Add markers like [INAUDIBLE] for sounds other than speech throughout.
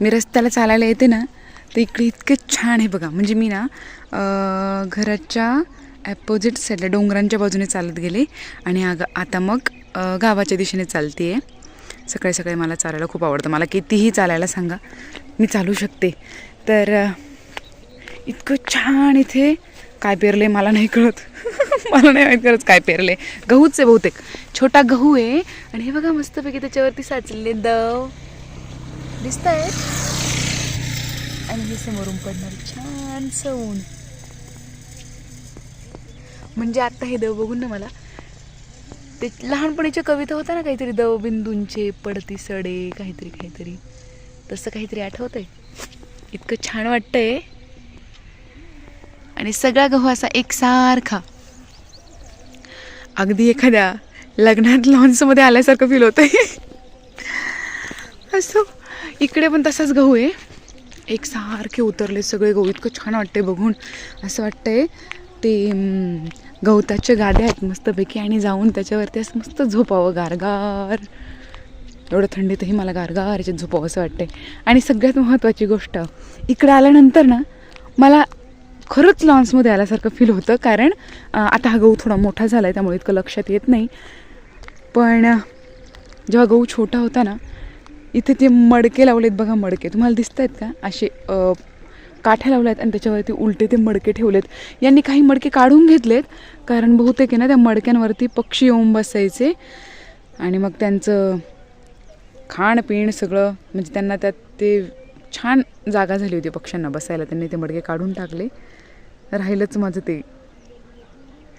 मी रस्त्याला चालायला येते ना तर इकडे इतके छान आहे बघा. म्हणजे मी ना घराच्या ॲपोजिट साईडला डोंगरांच्या बाजूने चालत गेले आणि आग आता मग गावाच्या दिशेने चालते आहे सकाळी सकाळी मला चालायला खूप आवडतं. मला कितीही चालायला सांगा मी चालू शकते. तर इतकं छान इथे काय पेरले मला नाही कळत. [LAUGHS] मला नाही माहीत खरंच काय पेरले गहूच आहे बहुतेक. छोटा गहू आहे आणि हे बघा मस्तपैकी त्याच्यावरती साचलेले दव. दिसत आणि हे समोरून पडणार छान ऊन म्हणजे आता हे देव बघून ना मला ते लहानपणीच्या कविता होत्या ना काहीतरी दवबिंदूंचे पडती सडे काहीतरी काहीतरी तसं काहीतरी आठवतंय इतकं छान वाटतंय आणि सगळा गहू असा एकसारखा अगदी एखाद्या लग्नात लॉन्समध्ये आल्यासारखं फील होतंय असं इकडे पण तसाच गहू आहे. एक सारखे उतरले सगळे गहू. इतकं छान वाटते बघून. असं वाटतंय ते गवताच्या गाद्या आहेत मस्तपैकी आणि जाऊन त्याच्यावरती असं मस्त झोपावं गारगार. एवढं थंडीतही मला गारगार याच्यात झोपावं असं वाटतंय. आणि सगळ्यात महत्त्वाची गोष्ट इकडे आल्यानंतर ना मला खरंच लॉन्समध्ये आल्यासारखं फील होतं. कारण आता हा गहू थोडा मोठा झाला आहे त्यामुळे इतकं लक्षात येत नाही. पण जेव्हा गहू छोटा होता ना इथे ते मडके लावलेत बघा मडके. तुम्हाला दिसत आहेत का? असे काठ्या लावल्या आहेत आणि त्याच्यावरती उलटे ते मडके ठेवलेत. यांनी काही मडके काढून घेतलेत कारण बहुतेक आहे ना त्या मडक्यांवरती पक्षी येऊन बसायचे. आणि मग त्यांचं खाणपिण सगळं म्हणजे त्यांना त्यात ते छान जागा झाली होती पक्ष्यांना बसायला. त्यांनी ते मडके काढून टाकले. राहिलंच माझं ते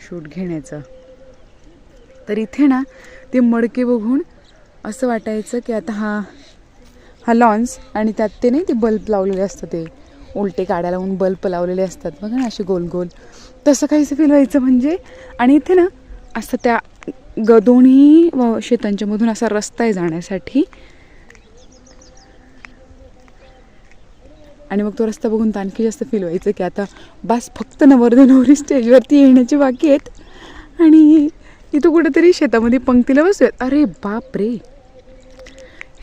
शूट घेण्याचं. तर इथे ना ते मडके बघून असं वाटायचं की आता हा हा लॉन्स आणि त्यात ते नाही ते बल्ब लावलेले असतात ते. उलटे काड्या लावून बल्ब लावलेले असतात. बघा ना असे गोल गोल. तसं काहीसं फील व्हायचं म्हणजे. आणि इथे ना असं त्या ग दोन्ही शेतांच्यामधून असा रस्ता आहे जाण्यासाठी. आणि मग तो रस्ता बघून तर आणखी जास्त फील व्हायचं की आता बस फक्त नवरदे नवरी स्टेजवरती येण्याची बाकी आहेत. आणि इथं कुठेतरी शेतामध्ये पंक्तीला बसूयात. अरे बाप रे!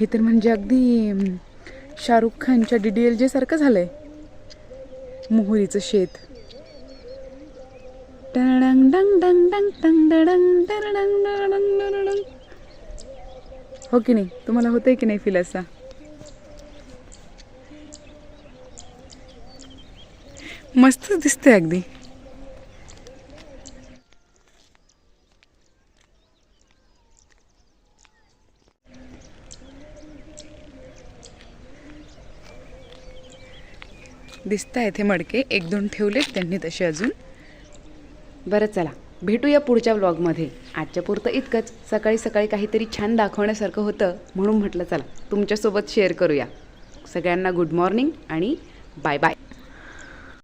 हे तर म्हणजे अगदी शाहरुख खानच्या डी डी एल जे सारखं झालंय. मोहरीचं शेत. डंग डंग डंग डंग डंग डंग डंग डंग डंग. हो की नाही? तुम्हाला होतंय की नाही फील असा? मस्तच दिसतंय अगदी. दिसत आहेत हे मडके. एक दोन ठेवलेत त्यांनी तसे अजून. बरं चला. भेटूया पुढच्या व्लॉगमध्ये आजच्या पुरतं इतकंच. सकाळी सकाळी काहीतरी छान दाखवण्यासारखं होतं म्हणून म्हटलं चला तुमच्यासोबत शेअर करूया. सगळ्यांना गुड मॉर्निंग आणि बाय बाय